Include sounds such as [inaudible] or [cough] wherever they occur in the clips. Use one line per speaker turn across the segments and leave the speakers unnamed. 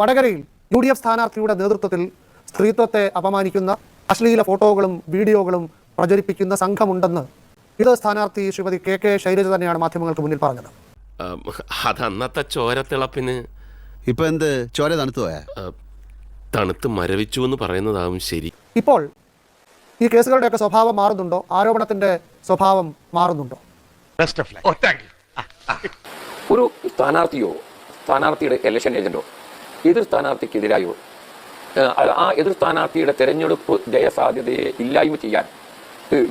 വടകരയിൽ U D F സ്ഥാനാർത്ഥിയുടെ നേതൃത്വത്തിൽ സ്ത്രീത്വത്തെ അപമാനിക്കുന്ന അശ്ലീല ഫോട്ടോകളും വീഡിയോകളും പ്രചരിപ്പിക്കുന്ന സംഘമുണ്ടെന്ന് ഇത് സ്ഥാനാർത്ഥി ശ്രീമതി കെ കെ ശൈലജ തന്നെയാണ് മാധ്യമങ്ങൾക്ക് മുന്നിൽ പറഞ്ഞത്.
അതന്നത്തെ ചോരത്തിളപ്പിന്
ഇപ്പൊ എന്ത്? ചോര തണുത്തു പോയാ?
തണുത്ത് മരവിച്ചു എന്ന് പറയുന്നതാവും ശരി.
ഇപ്പോൾ ഈ കേസുകളുടെയൊക്കെ സ്വഭാവം മാറുന്നുണ്ടോ? ആരോപണത്തിന്റെ സ്വഭാവം മാറുന്നുണ്ടോ?
ഒരു സ്ഥാനാർത്ഥിയോ സ്ഥാനാർത്ഥിയുടെ ഇലക്ഷൻ ഏജന്റോ എതിർ സ്ഥാനാർത്ഥിക്കെതിരായോ? ആ എതിർ സ്ഥാനാർത്ഥിയുടെ തെരഞ്ഞെടുപ്പ് ജയസാധ്യതയെ ഇല്ലായ്മ ചെയ്യാൻ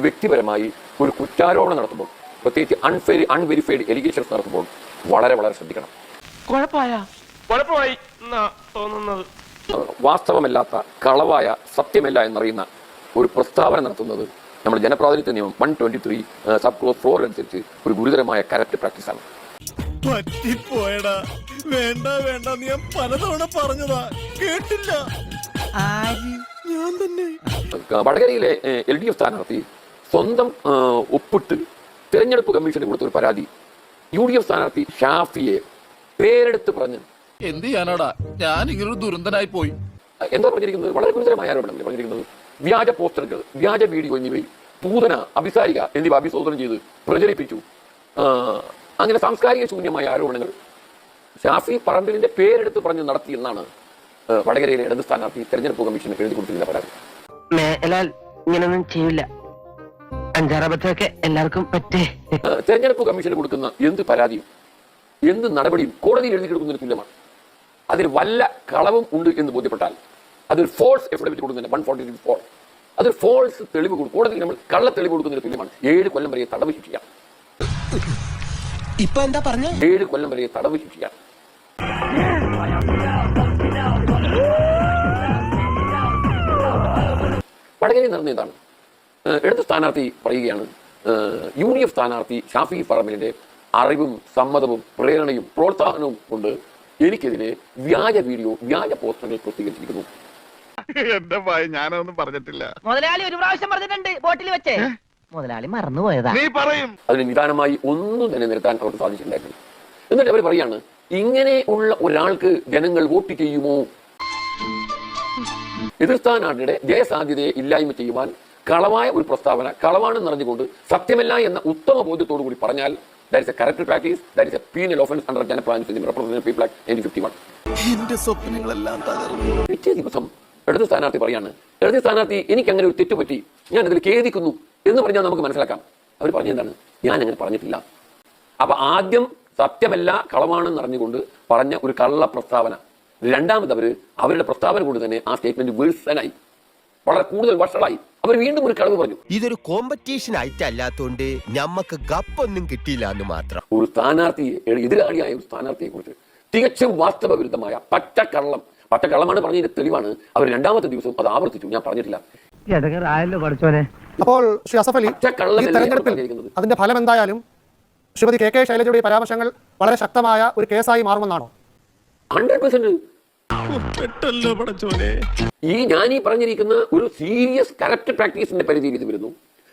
വ്യക്തിപരമായി ഒരു കുറ്റാരോപണം നടത്തുമ്പോൾ പ്രത്യേകിച്ച് അൺഫെരി അൺവെരിഫൈഡ് എലിഗേഷൻസ് നടത്തുമ്പോൾ വളരെ വളരെ ശ്രദ്ധിക്കണം.
തോന്നുന്നത്?
വാസ്തവമല്ലാത്ത കളവായ സത്യമല്ല എന്നറിയുന്ന ഒരു പ്രസ്താവന നടത്തുന്നത് നമ്മുടെ ജനപ്രാതിനിധ്യ നിയമം one twenty three sub clause four അനുസരിച്ച് ഒരു ഗുരുതരമായ കറക്റ്റ് പ്രാക്ടീസാണ്
പറ്റിപ്പോയടാ. വേണ്ട വേണ്ട നീ ഞാൻ പലതവണ പറഞ്ഞതാ. കേട്ടില്ല. ഞാൻ തന്നെ.
വടകരയിലെ എൽ ഡി എഫ് സ്ഥാനാർത്ഥി സ്വന്തം ഒപ്പിട്ട് തിരഞ്ഞെടുപ്പ് കമ്മീഷന് കൊടുത്ത ഒരു പരാതി. യു ഡി എഫ് സ്ഥാനാർത്ഥി ഷാഫിയെ പേരെടുത്ത് പറഞ്ഞു.
എന്ത് ചെയ്യാനാടാ? ഞാൻ ഇങ്ങനൊരു ദുരന്തനായി പോയി.
എന്താ പറഞ്ഞിരിക്കുന്നത്? വളരെ ഗുരുതരമായ ആരോപണമല്ലേ പറഞ്ഞിരിക്കുന്നത്? വ്യാജ പോസ്റ്ററുകൾ വ്യാജ വീഡിയോ എന്നിവയിൽ പൂതന അഭിസാരിക എന്നിവ അഭിസോദനം ചെയ്ത് പ്രചരിപ്പിച്ചു. അങ്ങനെ സാംസ്കാരിക ശൂന്യമായ ആരോപണങ്ങൾ. ഷാഫി പറമ്പിലിന്റെ പേരെടുത്ത് പറഞ്ഞ് നടത്തിയെന്നാണ് എന്നാണ് വടകരയിലെ ഇടത് സ്ഥാനാർത്ഥി തെരഞ്ഞെടുപ്പ് കമ്മീഷന് എഴുതി കൊടുത്തിരുന്ന പരാതി.
ഇങ്ങനൊന്നും ചെയ്യില്ല അഞ്ചാറബത്തൊക്കെ എല്ലാവർക്കും പറ്റേ.
തെരഞ്ഞെടുപ്പ് കമ്മീഷന് കൊടുക്കുന്ന എന്ത് പരാതിയും എന്ത് നടപടിയും കോടതിയിൽ എഴുതി കൊടുക്കുന്നതിന് തുല്യമാണ്. അതിൽ വല്ല കളവും ഉണ്ട് എന്ന് ബോധ്യപ്പെട്ടാൽ അതൊരു ഫോൾസ് എഫിഡവിറ്റ് കൊടുക്കുന്നതിന് വൺ ഫോർട്ടി സിക്സ് ഫോർ അതൊരു ഫോൾസ് തെളിവ് കൊടുക്കും കോടതിയിൽ നമ്മൾ കള്ള തെളിവ് കൊടുക്കുന്നതിന് തുല്യമാണ്. ഏഴ് കൊല്ലം വരെ തടവ് ശിക്ഷിക്കാം.
ഇപ്പൊ എന്താ പറഞ്ഞു?
ഏഴ് കൊല്ലം വരെ തടവ് ശിക്ഷിക്കാം വടകരയിൽ നടന്ന എന്താണ് ഇടത് സ്ഥാനാർത്ഥി പറയുകയാണ്. യു ഡി എഫ് സ്ഥാനാർത്ഥി ഷാഫി പറമ്പിലിന്റെ അറിവും സമ്മതവും പ്രേരണയും പ്രോത്സാഹനവും കൊണ്ട് എനിക്കെതിരെ വ്യാജ വീഡിയോ വ്യാജ പോസ്റ്ററുകൾ പ്രസിദ്ധീകരിച്ചിരിക്കുന്നു.
എന്റെ ഭയ ഞാനൊന്നും പറഞ്ഞിട്ടില്ല.
മുതലാളി ഒരു പ്രാവശ്യം പറഞ്ഞിട്ടുണ്ട് ബോട്ടിൽ വെച്ചേ. മുതലാളി മറന്നുപോയതാ.
നീ പറയും.
അതിന് നിദാനമായി ഒന്നും തന്നെ നിർത്താൻ അവർക്ക് സാധിച്ചിട്ടുണ്ടായിരുന്നു എന്നിട്ട് അവർ പറയാണ് ഇങ്ങനെ ഉള്ള ഒരാൾക്ക് ജനങ്ങൾ വോട്ട് ചെയ്യുമോ? എതിർ സ്ഥാനാർത്ഥിയുടെ ജയസാധ്യതയെ ഇല്ലായ്മ ചെയ്യുവാൻ കളവായ ഒരു പ്രസ്താവന കളവാണെന്ന് അറിഞ്ഞുകൊണ്ട് സത്യമല്ല എന്ന ഉത്തമ ബോധ്യത്തോടു കൂടി പറഞ്ഞാൽ that is a correct practice that is a penal offence under
സ്വപ്നങ്ങളെല്ലാം തകർന്നു.
പിറ്റേ ദിവസം ഇടത് സ്ഥാനാർത്ഥി പറയാണ് ഇടത് സ്ഥാനാർത്ഥി എനിക്ക് അങ്ങനെ ഒരു തെറ്റ് പറ്റി ഞാൻ അതിൽ ഖേദിക്കുന്നു. എന്ന് പറഞ്ഞാൽ നമുക്ക് മനസ്സിലാക്കാം. അവർ പറഞ്ഞെന്താണ്? ഞാൻ അങ്ങനെ പറഞ്ഞിട്ടില്ല. അപ്പൊ ആദ്യം സത്യമല്ല കളവാണെന്ന് അറിഞ്ഞുകൊണ്ട് പറഞ്ഞ ഒരു കള്ള പ്രസ്താവന. രണ്ടാമത് അവർ അവരുടെ പ്രസ്താവന കൊണ്ട് തന്നെ ആ സ്റ്റേറ്റ്മെന്റ് വീഴ്സനായി വളരെ കൂടുതൽ വഷളായി. അവർ വീണ്ടും ഒരു കളവ് പറഞ്ഞു.
ഇതൊരു കോമ്പറ്റീഷൻ ആയിട്ടല്ലാത്തോണ്ട് ഞമ്മക്ക് ഗപ്പൊന്നും കിട്ടിയില്ല എന്ന് മാത്രം.
ഒരു സ്ഥാനാർത്ഥിയെ എതിരാളിയായ ഒരു സ്ഥാനാർത്ഥിയെ കുറിച്ച് തികച്ചും വാസ്തവ വിരുദ്ധമായ പച്ചക്കള്ളം. പച്ചക്കള്ളമാണ് പറഞ്ഞതിന്റെ തെളിവാണ്. അവർ രണ്ടാമത്തെ ദിവസം അത് ആവർത്തിച്ചു. ഞാൻ പറഞ്ഞിട്ടില്ല.
ആയല്ലോ പഠിച്ചോനെ
അപ്പോൾ ശ്രീ അസഫ് അലി ഈ തെരഞ്ഞെടുപ്പിൽ അതിന്റെ ഫലം എന്തായാലും ശ്രീമതി കെ കെ ശൈലജയുടെ ഈ പരാമർശങ്ങൾ വളരെ ശക്തമായ ഒരു കേസായി മാറുമെന്നാണോ?
ഈ ഞാൻ ഈ പറഞ്ഞിരിക്കുന്ന ഒരു സീരിയസ് കറപ്റ്റ് പ്രാക്ടീസിന്റെ പരിധിയിൽ ഇത് വരുന്നു.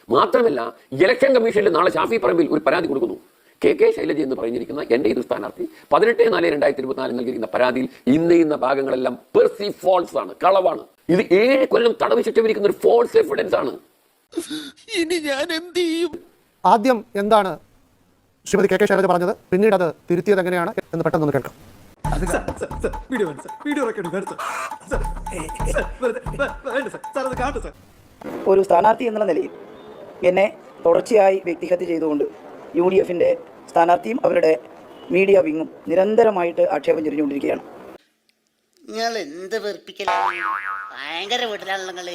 മാത്രമല്ല ഇലക്ഷൻ കമ്മീഷനിൽ നാളെ ഷാഫി പറമ്പിൽ ഒരു പരാതി കൊടുക്കുന്നു. കെ കെ ശൈലജ എന്ന് പറഞ്ഞിരിക്കുന്ന എന്റെ ഇത് സ്ഥാനാർത്ഥി പതിനെട്ട് നാല് രണ്ടായിരത്തി ഇരുപത്തിനാല് നൽകിയിരിക്കുന്ന പരാതിയിൽ ഇന്ന് ഇന്ന ഭാഗങ്ങളെല്ലാം പെർസി ഫോൾസ് ആണ് കളവാണ്. ഇത് ഏഴ് കൊല്ലം തടവ് ശിക്ഷ ഒരു ഫോൾസ് എവിഡൻസ് ആണ്.
ഇനി ഞാൻ എന്ത് ചെയ്യും?
ആദ്യം എന്താണ് ശ്രീമതി കെ കെ ശൈലജ പറഞ്ഞത്? പിന്നീട് അത് തിരുത്തിയത് എങ്ങനെയാണ് എന്ന്
പെട്ടെന്ന് ഒന്ന് കേൾക്കാം
ഒരു സ്ഥാനാർത്ഥി എന്നുള്ള നിലയിൽ എന്നെ തുടർച്ചയായി വ്യക്തിഹത്യ ചെയ്തുകൊണ്ട് യു ഡി എഫിന്റെ സ്ഥാനാർത്ഥിയും അവരുടെ മീഡിയ വിങ്ങും നിരന്തരമായിട്ട് ആക്ഷേപം ചൊരിഞ്ഞുകൊണ്ടിരിക്കുകയാണ്.
നിങ്ങൾ എന്ത് വെറുപ്പിക്കലാണ് ഭയങ്കര വീട്ടിലാണല്ലോ നിങ്ങൾ.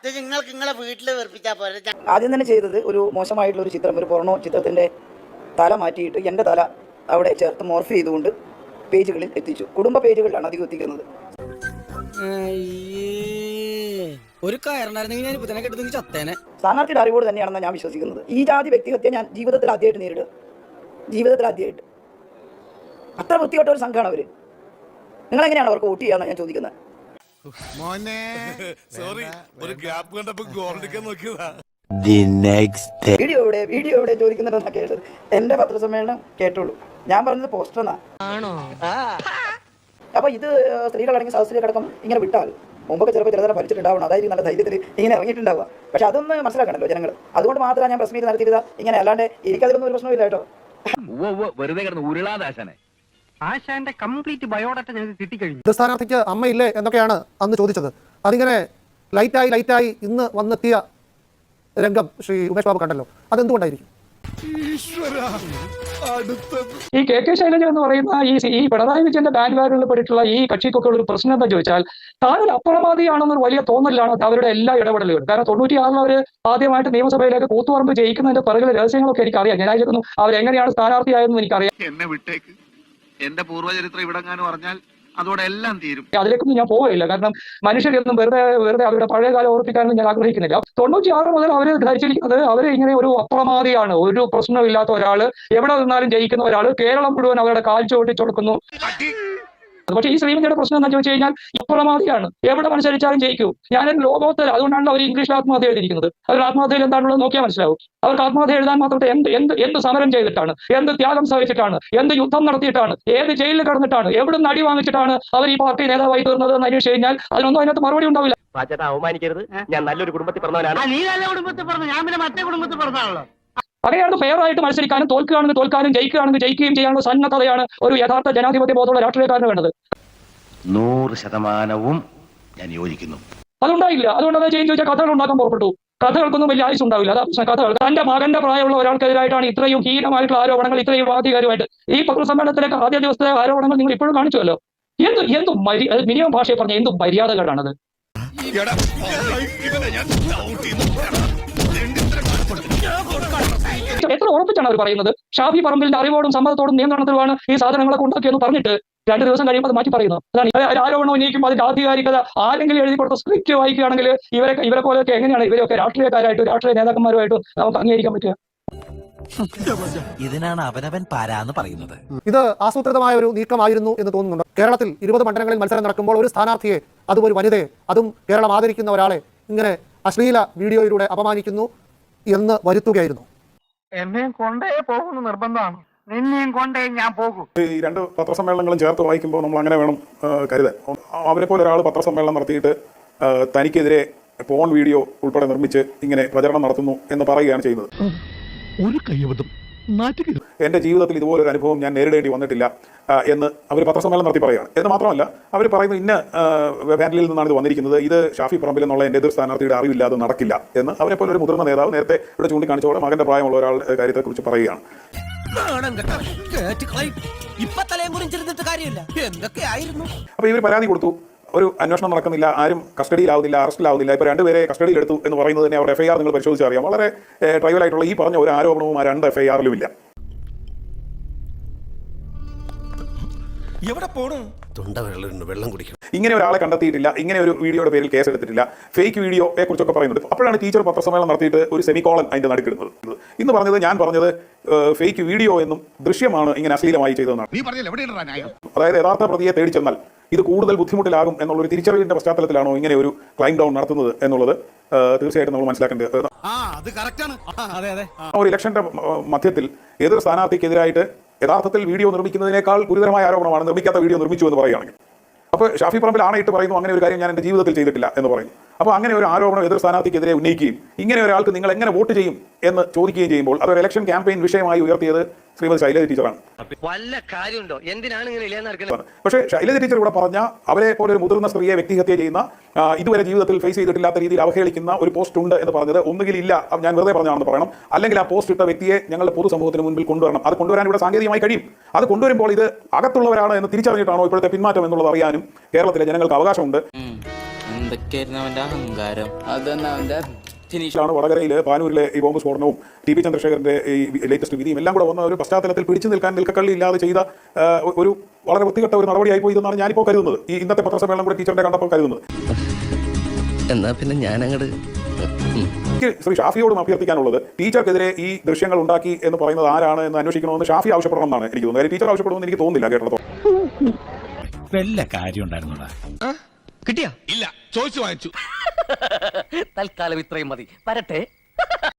ഇത് നിങ്ങൾക്ക് നിങ്ങളെ വീട്ടിൽ വെറുപ്പിച്ചാൽ പോലെ
ആദ്യം തന്നെ ചെയ്തത് ഒരു മോശമായിട്ടുള്ള ഒരു ചിത്രം ഒരു പൊറണോ ചിത്രത്തിന്റെ തല മാറ്റിയിട്ട് എന്റെ തല അവിടെ ചേർത്ത് മോർഫ് ചെയ്തുകൊണ്ട് പേജുകളിൽ എത്തിച്ചു. കുടുംബ പേജുകളിലാണ് അധികം എത്തിക്കുന്നത്.
ഒരു കയറുണ്ടായിരുന്നെങ്കിൽ ഞാൻ ഇപ്പൊ തന്നെ കെട്ടുന്നെങ്കിൽ ചത്തേനെ.
സ്ഥാനാർത്ഥിയുടെ അറിവോട് തന്നെയാണെന്ന് ഞാൻ വിശ്വസിക്കുന്നത്. ഈ ജാതി വ്യക്തിഹത്യ ഞാൻ ജീവിതത്തിൽ ആദ്യമായിട്ട് നേരിടുക. ജീവിതത്തിൽ ആദ്യമായിട്ട് അത്ര വൃത്തികെട്ട ഒരു സംഘമാണ് അവർ നിങ്ങളെങ്ങനെയാണ് അവർക്ക് വോട്ട് ചെയ്യാന്ന് ഞാൻ ചോദിക്കുന്നത്
മോനെ. സോറി ഒരു ഗ്യാപ്പ് കണ്ടപ്പോ നോക്കിയതാ.
വീഡിയോ എവിടെ വീഡിയോ എവിടെ ചോദിക്കുന്നുണ്ടെന്നാ കേട്ടത്? എന്റെ പത്രസമ്മേളനം കേട്ടോളൂ. ഞാൻ പറഞ്ഞത് പോസ്റ്റർ എന്നാ അപ്പോൾ ഇത് അടങ്ങി സ്ത്രീകളടങ്ങി സഹസ്ത്രീകടക്കം ഇങ്ങനെ വിട്ടാൽ മുമ്പൊക്കെ ചിലപ്പോൾ ചിലതരം ഭരിച്ചിട്ടുണ്ടാവണം അതായത് നല്ല ധൈര്യത്തിൽ ഇങ്ങനെ ഇറങ്ങിയിട്ടുണ്ടാവുക. പക്ഷെ അതൊന്ന് മനസ്സിലാക്കണല്ലോ ജനങ്ങൾ അതുകൊണ്ട് മാത്രമാണ് ഞാൻ പ്രസ് മീറ്റ് നടത്തിയത് ഇങ്ങനെ അല്ലാണ്ട് എനിക്കതിലൊന്നും ഒരു പ്രശ്നമില്ല കേട്ടോ.
വെറുതെ കിടന്ന് ഉരുളാദാശനെ ആശാന്റെ കംപ്ലീറ്റ് ബയോഡാറ്റ ഞങ്ങൾക്ക് കിട്ടിക്കഴിഞ്ഞു.
ഒരു സ്ഥാനാർത്ഥിക്ക് അമ്മയില്ലേ എന്നൊക്കെയാണ് അന്ന് ചോദിച്ചത്. അതിങ്ങനെ ലൈറ്റായി ലൈറ്റായി ഇന്ന് വന്നെത്തിയ രംഗം ശ്രീ ഉമേഷ് ബാബു കണ്ടല്ലോ. അതെന്തുകൊണ്ടായിരിക്കും?
ഈ കെ കെ ശൈലജ എന്ന് പറയുന്ന ഈ ഈ പിണറായി വിജയന്റെ ബാൻഡ് വാരിൽ പെട്ടിട്ടുള്ള ഈ കക്ഷിക്കൊക്കെ ഉള്ള ഒരു പ്രശ്നം എന്താ ചോദിച്ചാൽ താനൊരു അപ്രമാദിയാണെന്നൊരു വലിയ തോന്നലാണ് അവരുടെ എല്ലാ ഇടപെടലുകളും. കാരണം തൊണ്ണൂറ്റിയാറിൽ അവർ ആദ്യമായിട്ട് നിയമസഭയിലേക്ക് കൂത്തുപറമ്പ് ജയിക്കുന്നതിന്റെ പിറകിലെ രഹസ്യങ്ങളൊക്കെ എനിക്കറിയാം. ഞാനായിരുന്നു അവരെങ്ങനെയാണ് സ്ഥാനാർത്ഥിയായതെന്ന് എനിക്കറിയാം.
എന്നെ വിട്ടേക്ക്. എന്റെ പൂർവചരിത്രം ഇവിടെ അറിഞ്ഞാൽ അതോടെ എല്ലാം തീരും.
അതിലേക്കൊന്നും ഞാൻ പോവില്ല കാരണം മനുഷ്യരൊന്നും വെറുതെ വെറുതെ അവരുടെ പഴയ കാലം ഓർപ്പിക്കാനൊന്നും ഞാൻ ആഗ്രഹിക്കുന്നില്ല. തൊണ്ണൂറ്റി ആറ് മുതൽ അവർ ധരിച്ചിരിക്കുന്നത് അവർ ഇങ്ങനെ ഒരു അപ്രമാദിയാണ്. ഒരു പ്രശ്നമില്ലാത്ത ഒരാൾ എവിടെ നിന്നാലും ജയിക്കുന്ന ഒരാൾ കേരളം മുഴുവൻ അവരുടെ കാൽ ചുവട്ടി കൊടുക്കുന്നു പക്ഷേ ഈ ശ്രീമതിയുടെ പ്രശ്നം എന്താ ചോദിച്ചു കഴിഞ്ഞാൽ അപ്രമാദിയാണ് എവിടെ മത്സരിച്ചാലും ജയിക്കൂ. ഞാനൊരു ലോകോത്തര അതുകൊണ്ടാണ് അവർ ഇംഗ്ലീഷ് ആത്മഹത്യ എഴുതിയിരിക്കുന്നത്. അവർ ആത്മഹത്യയിൽ എന്താണുള്ളത് നോക്കിയാൽ മനസ്സിലാവും. അവർക്ക് ആത്മഹത്യ എഴുതാൻ മാത്രമേ എന്ത് എന്ത് എന്ത് സമരം ചെയ്തിട്ടാണ്? എന്ത് ത്യാഗം സഹിച്ചിട്ടാണ്? എന്ത് യുദ്ധം നടത്തിയിട്ടാണ്? ഏത് ജയിലിൽ കിടന്നിട്ടാണ്? എവിടെ നടി വാങ്ങിച്ചിട്ടാണ് അവർ ഈ പാർട്ടി നേതാവായി തീർന്നത് എന്ന് അന്വേഷിച്ച് കഴിഞ്ഞാൽ അതിനൊന്നും അതിനകത്ത് മറുപടി ഉണ്ടാവില്ല.
അവമാനിക്കരുത്. ഞാൻ നല്ലൊരു കുടുംബത്തിൽ പറഞ്ഞവനാണ്
നീ നല്ല കുടുംബത്തിൽ പറഞ്ഞു ഞാൻ പിന്നെ മറ്റേ കുടുംബത്തിൽ പറഞ്ഞാണല്ലോ അങ്ങനെയാണ് ഫെയർ ആയിട്ട് മത്സരിക്കാനും തോൽക്കുകയാണെങ്കിൽ തോൽക്കാനും ജയിക്കുകയാണെങ്കിൽ ജയിക്കുകയും ചെയ്യാനുള്ള സന്നദ്ധതയാണ് ഒരു യഥാർത്ഥ ജനാധിപത്യ ബോധമുള്ള രാഷ്ട്രീയക്കാരന് വേണ്ടത്.
നൂറ് ശതമാനവും ഞാൻ യോജിക്കുന്നു.
അതുണ്ടായില്ല. അതുകൊണ്ട് അത് ചെയ്യുന്ന ചോദിച്ചാൽ കഥകൾ ഉണ്ടാക്കാൻ പുറപ്പെട്ടു. കഥകൾക്കൊന്നും വലിയ ആയുസ് ഉണ്ടാവില്ല. അതാ പ്രശ്നം. കഥകൾ. തന്റെ മകന്റെ പ്രായമുള്ള ഒരാൾക്കെതിരായിട്ടാണ് ഇത്രയും ഹീനമായിട്ടുള്ള ആരോപണങ്ങൾ ഇത്രയും ആധികാരികമായിട്ട് ഈ പത്രസമ്മേളനത്തിലേക്ക് ആദ്യ ദിവസത്തെ ആരോപണങ്ങൾ നിങ്ങൾ ഇപ്പോഴും കാണിച്ചുവല്ലോ? എന്ത് എന്ത് മിനിമം ഭാഷയെ പറഞ്ഞ എന്തും മര്യാദകളാണത് ഉറപ്പിച്ചാണ് അവർ പറയുന്നത്. ഷാഫി പറമ്പിലിന്റെ അറിവോടും സമ്മതത്തോടും നിയന്ത്രണത്തിലുമാണ് ഈ സാധനങ്ങളൊക്കെ ഉണ്ടാക്കിയെന്ന് പറഞ്ഞിട്ട് രണ്ട് ദിവസം കഴിയുമ്പോൾ അത് മാറ്റി പറയുന്നു അതാണ് ആരോപണം ഉന്നയിക്കുമ്പോൾ അതിന്റെ ആധികാരികത ആരെങ്കിലും എഴുതി കൊടുത്ത സ്ക്രിപ്റ്റ് വായിക്കുകയാണെങ്കിൽ ഇവരെ ഇവരെ പോലെയൊക്കെ എങ്ങനെയാണ് ഇവരൊക്കെ രാഷ്ട്രീയക്കാരായിട്ടും രാഷ്ട്രീയ നേതാക്കന്മാരുമായിട്ടും നമുക്ക് അംഗീകരിക്കാൻ പറ്റുക?
ഇതിനാണ് അവനവൻ പാരാന്ന് പറയുന്നത്.
ഇത് ആസൂത്രിതമായ ഒരു നീക്കമായിരുന്നു എന്ന് തോന്നുന്നുണ്ട്. കേരളത്തിൽ ഇരുപത് മണ്ഡലങ്ങളിൽ മത്സരം നടക്കുമ്പോൾ ഒരു സ്ഥാനാർത്ഥിയെ അതും ഒരു വനിതയെ അതും കേരളം ആദരിക്കുന്ന ഒരാളെ ഇങ്ങനെ അശ്ലീല വീഡിയോയിലൂടെ അപമാനിക്കുന്നു എന്ന് വരുത്തുകയായിരുന്നു.
എന്നെയും കൊണ്ടേ പോകുന്ന നിർബന്ധമാണ്. നിന്നെയും കൊണ്ടേ ഞാൻ പോകും.
ഈ രണ്ട് പത്രസമ്മേളനങ്ങളും ചേർത്ത് വായിക്കുമ്പോൾ നമ്മൾ അങ്ങനെ വേണം കരുതാൻ. അവരെ പോലെ ഒരാൾ പത്രസമ്മേളനം നടത്തിയിട്ട് തനിക്കെതിരെ പോൺ വീഡിയോ ഉൾപ്പെടെ നിർമ്മിച്ച് ഇങ്ങനെ പ്രചരണം നടത്തുന്നു എന്ന് പറയുകയാണ് ചെയ്യുന്നത്.
ഒരു കൈവതം നാറ്റുക
എന്റെ ജീവിതത്തിൽ ഇതുപോലൊരു അനുഭവം ഞാൻ നേരിടേണ്ടി വന്നിട്ടില്ല എന്ന് അവർ പത്രസമ്മേളനം നടത്തി പറയുകയാണ്. എന്ന് മാത്രമല്ല അവർ പറയുന്നത് ഇന്ന പാനലിൽ നിന്നാണ് ഇത് വന്നിരിക്കുന്നത്. ഇത് ഷാഫി പറമ്പിൽ എന്നുള്ള എന്റെ എതിർ സ്ഥാനാർത്ഥിയുടെ അറിവില്ലാതെ നടക്കില്ല എന്ന് അവരെ പോലെ ഒരു മുതിർന്ന നേതാവ് നേരത്തെ ഇവിടെ ചൂണ്ടിക്കാണിച്ചോടെ മകന്റെ പ്രായമുള്ള ഒരാളുടെ കാര്യത്തെക്കുറിച്ച് പറയുകയാണ്. അപ്പൊ ഇവർ പരാതി കൊടുത്തു. ഒരു അന്വേഷണം നടക്കുന്നില്ല ആരും കസ്റ്റഡിയിലാവുന്നില്ല അറസ്റ്റിലാവുന്നില്ല. ഇപ്പോൾ രണ്ടുപേരെ കസ്റ്റഡിയിൽ എടുത്തു എന്ന് പറയുന്നത് തന്നെ അവർ എഫ്ഐആർ നിങ്ങൾ പരിശോധിച്ചറിയാം. വളരെ ട്രൈവൽ ആയിട്ടുള്ള ഈ പറഞ്ഞ ഒരു ആരോപണവും ആ രണ്ട് എഫ്ഐആറിലും ഇല്ല.
എവിടെ പോണു?
തൊണ്ട വെള്ളം വെള്ളം കുടിക്കണം.
ഇങ്ങനെ ഒരാളെ കണ്ടെത്തിയിട്ടില്ല ഇങ്ങനെ ഒരു വീഡിയോയുടെ പേരിൽ കേസ് എടുത്തിട്ടില്ല. ഫേക്ക് വീഡിയോയെ കുറിച്ചൊക്കെ പറയുന്നത് അപ്പോഴാണ് ടീച്ചർ പത്രസമ്മേളനം നടത്തിയിട്ട് ഒരു സെമിക്കോളൻ അതിന്റെ നടുക്കിടുന്നത് ഇന്ന് പറഞ്ഞത് ഞാൻ പറഞ്ഞത് ഫേക്ക് വീഡിയോ എന്നും ദൃശ്യമാണ് ഇങ്ങനെ അശ്ലീലമായി ചെയ്തതെന്നാണ്.
നീ പറഞ്ഞില്ല എവിടെയാണ് ന്യായം
അതായത് യഥാർത്ഥ പ്രതിയെ തേടി ചെന്നാൽ ഇത് കൂടുതൽ ബുദ്ധിമുട്ടിലാകും എന്നുള്ളൊരു തിരിച്ചറിവിന്റെ പശ്ചാത്തലത്തിലാണോ ഇങ്ങനെ ഒരു ക്ലൈം ഡൗൺ നടത്തുന്നത് എന്നുള്ളത് തീർച്ചയായിട്ടും നമ്മൾ മനസ്സിലാക്കേണ്ടത്.
ആ അത് കറക്റ്റ് ആണ്. അതെ അതെ.
ഒരു ഇലക്ഷന്റെ മധ്യത്തിൽ എതിർ സ്ഥാനാർത്ഥിക്കെതിരായിട്ട് യഥാർത്ഥത്തിൽ വീഡിയോ നിർമ്മിക്കുന്നതിനേക്കാൾ ഗുരുതരമായ ആരോപണമാണ് നിർമ്മിക്കാത്ത വീഡിയോ നിർമ്മിച്ചു എന്ന് പറയുകയാണെങ്കിൽ. അപ്പോൾ ഷാഫി പറമ്പിൽ ആണയിട്ട് പറയുന്നു അങ്ങനെ ഒരു കാര്യം ഞാൻ എന്റെ ജീവിതത്തിൽ ചെയ്തിട്ടില്ല എന്ന് പറയുന്നു. അപ്പോൾ അങ്ങനെ ഒരു ആരോപണം എതിർ സ്ഥാനാർത്ഥിക്കെതിരെ ഉന്നയിക്കുകയും ഇങ്ങനെ ഒരാൾക്ക് നിങ്ങൾ എങ്ങനെ വോട്ട് ചെയ്യും എന്ന് ചോദിക്കുകയും ചെയ്യുമ്പോൾ അത് ഒരു ഇലക്ഷൻ ക്യാമ്പയിൻ വിഷയമായി ഉയർത്തിയത് ശ്രീമതി ശൈലജ ടീച്ചറാണ്.
വല്ല കാര്യമുണ്ടോ? എന്തിനാണ് ഇങ്ങനെ
പക്ഷേ ശൈലജ ടീച്ചർ ഇവിടെ പറഞ്ഞ അവരെ പോലെ ഒരു മുതിർന്ന സ്ത്രീയെ വ്യക്തിഹത്യ ചെയ്യുന്ന ഇതുവരെ ജീവിതത്തിൽ ഫേസ് ചെയ്തിട്ടില്ലാത്ത രീതിയിൽ അവഹേളിക്കുന്ന ഒരു പോസ്റ്റ് ഉണ്ട് എന്ന് പറഞ്ഞത് ഒന്നുകിൽ ഇല്ല ഞാൻ വെറുതെ പറഞ്ഞാണെന്ന് പറയണം. അല്ലെങ്കിൽ ആ പോസ്റ്റ് ഇട്ട വ്യക്തിയെ ഞങ്ങൾ പൊതുസമൂഹത്തിന് മുൻപിൽ കൊണ്ടുവരണം. അത് കൊണ്ടുവരാൻ ഇവിടെ സാങ്കേതികമായി കഴിയും. അത് കൊണ്ടുവരുമ്പോൾ ഇത് അകത്തുള്ളവരാണ് എന്ന് തിരിച്ചറിഞ്ഞിട്ടാണോ ഇപ്പോഴത്തെ പിന്മാറ്റം എന്നുള്ളത് അറിയാനും കേരളത്തിലെ ജനങ്ങൾക്ക് അവകാശമുണ്ട്.
എന്തൊക്കെയായിരുന്നു അവന്റെ അഹങ്കാരം. അതന്നെ അവന്റെ ാണ്
വടകരയിൽ പാനൂരിലെ ഈ ബോംബ് സ്ഫോടനവും ടി പി ചന്ദ്രശേഖരന്റെ ഈ ലേറ്റസ്റ്റ് വിധിയും എല്ലാം കൂടെ വന്ന ഒരു പശ്ചാത്തലത്തിൽ പിടിച്ചു നിൽക്കാൻ നിൽക്കക്കള്ളി ഇല്ലാതെ ചെയ്ത ഒരു വളരെ വൃത്തികെട്ട ഒരു നടപടിയായി പോയി എന്നാണ് ഞാനിപ്പോൾ കരുതുന്നത്. ഈ ഇന്നത്തെ പത്രസമ്മേളനം കൂടെ ടീച്ചറിന്റെ കണ്ടപ്പോൾ കരുതുന്നത്.
എന്നാ പിന്നെ ഞാൻ അങ്ങോട്ട്
എനിക്ക് ശ്രീ ഷാഫിയോടും അഭ്യർത്ഥിക്കാനുള്ളത് ടീച്ചർക്കെതിരെ ഈ ദൃശ്യങ്ങൾ ഉണ്ടാക്കി എന്ന് പറയുന്നത് ആരാണ് എന്ന് അന്വേഷിക്കണമെന്ന് ഷാഫി ആവശ്യപ്പെടണം എന്നാണ് എനിക്ക് തോന്നുന്നത്. ടീച്ചർ ആവശ്യപ്പെടുമെന്ന് എനിക്ക് തോന്നുന്നില്ല കേട്ടോ
വല്ല കാര്യം ഉണ്ടായിരുന്നോടാ?
കിട്ടിയാ?
ഇല്ല ചോദിച്ചു വാങ്ങിച്ചു. [laughs]
തൽക്കാലം ഇത്രയും മതി. വരട്ടെ. [laughs]